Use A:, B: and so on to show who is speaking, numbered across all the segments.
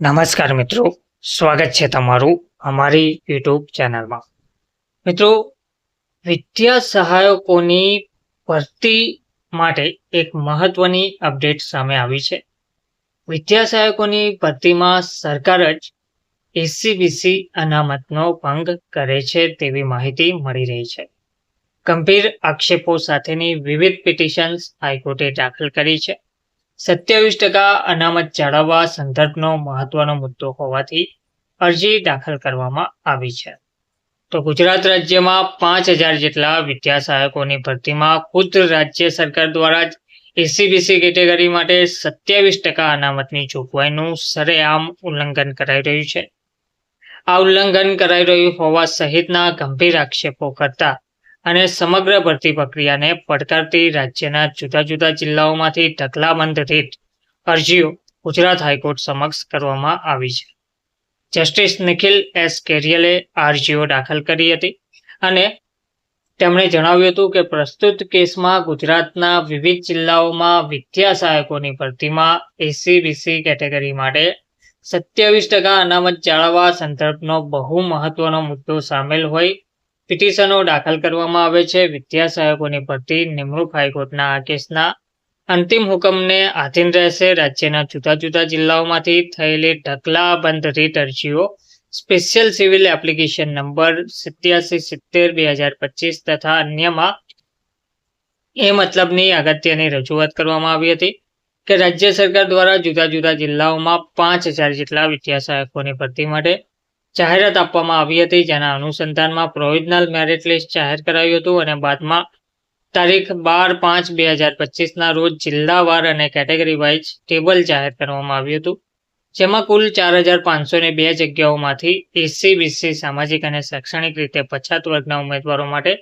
A: નમસ્કાર મિત્રો. સ્વાગત છે તમારું અમારી યુટ્યુબ ચેનલમાં. મિત્રો વિદ્યા સહાયકોની ભરતી માટે એક મહત્વની અપડેટ સામે આવી છે. વિદ્યા સહાયકોની ભરતીમાં સરકાર જ એસીબીસી અનામતનો ભંગ કરે છે તેવી માહિતી મળી રહી છે. ગંભીર આક્ષેપો સાથેની વિવિધ પિટિશન્સ હાઈકોર્ટે દાખલ કરી છે. સત્યાવીસ ટકા અનામત જાળવવા સંદર્ભનો મહત્વનો મુદ્દો હોવાથી અરજી દાખલ કરવામાં આવી છે. તો ગુજરાત રાજ્યમાં પાંચ હજાર જેટલા વિદ્યા સહાયકોની ભરતીમાં ખુદ રાજ્ય સરકાર દ્વારા જ એસીબીસી કેટેગરી માટે સત્યાવીસ ટકા અનામતની જોગવાઈનું સરેઆમ ઉલ્લંઘન કરાઈ રહ્યું છે. આ ઉલ્લંઘન કરાઈ રહ્યું હોવા સહિતના ગંભીર આક્ષેપો કરતા અને સમગ્ર ભરતી પ્રક્રિયાને પડકારતી રાજ્યના જુદા જુદા જિલ્લાઓમાંથી ઢગલાબંધ રીત અરજીઓ ગુજરાત હાઈકોર્ટ સમક્ષ કરવામાં આવી છે. જસ્ટિસ નિખિલ એસ કેરિયલે અરજીઓ દાખલ કરી હતી અને તેમણે જણાવ્યું હતું કે પ્રસ્તુત કેસમાં ગુજરાતના વિવિધ જિલ્લાઓમાં વિદ્યા સહાયકોની ભરતીમાં એસીબીસી કેટેગરી માટે સત્યાવીસ ટકા અનામત જાળવવા સંદર્ભનો બહુ મહત્વનો મુદ્દો સામેલ હોય પિટિશનો દાખલ કરવામાં આવે છે. વિદ્યા સહાયકોની ભરતી નિમણૂક હાઈકોર્ટના આ કેસના અંતિમ હુકમને આધીન રહેશે. રાજ્યના જુદા જુદા જિલ્લાઓમાંથી થયેલી ઢગલાબંધ રીત અરજીઓ સ્પેશિયલ સિવિલ એપ્લિકેશન નંબર સિત્યાસી સિત્તેર બે હજાર પચીસ તથા અન્યમાં એ મતલબની અગત્યની રજૂઆત કરવામાં આવી હતી કે રાજ્ય સરકાર દ્વારા જુદા જુદા જિલ્લાઓમાં પાંચ હજાર જેટલા વિદ્યા સહાયકોની ભરતી માટે જાહેરાત આપવામાં આવી હતી જેના અનુસંધાનમાં પ્રોવિઝનલ મેરિટ લિસ્ટ જાહેર કરાયું હતું અને બાદમાં તારીખ બાર પાંચ બે હજાર પચીસના રોજ જિલ્લાવાર અને કેટેગરી વાઇઝ ટેબલ જાહેર કરવામાં આવ્યું હતું, જેમાં કુલ ચાર હજાર પાંચસો ને બે જગ્યાઓમાંથી એસસી બીસી સામાજિક અને શૈક્ષણિક રીતે પછાત વર્ગના ઉમેદવારો માટે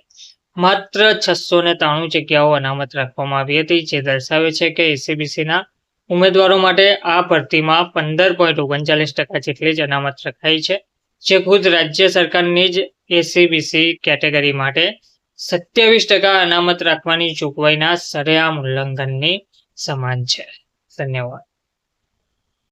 A: માત્ર છસો ને ત્રાણું જગ્યાઓ અનામત રાખવામાં આવી હતી, જે દર્શાવે છે કે એસીબીસીના ઉમેદવારો માટે આ ભરતીમાં પંદર પોઈન્ટ ઓગણચાલીસ ટકા જેટલી જ અનામત રખાઈ છે. જે ખુદ રાજ્ય સરકારની જ એસીબીસી કેટેગરી માટે સત્યાવીસ ટકા અનામત રાખવાની જોગવાઈના સરેઆમ ઉલ્લંઘનની સમાન છે. ધન્યવાદ.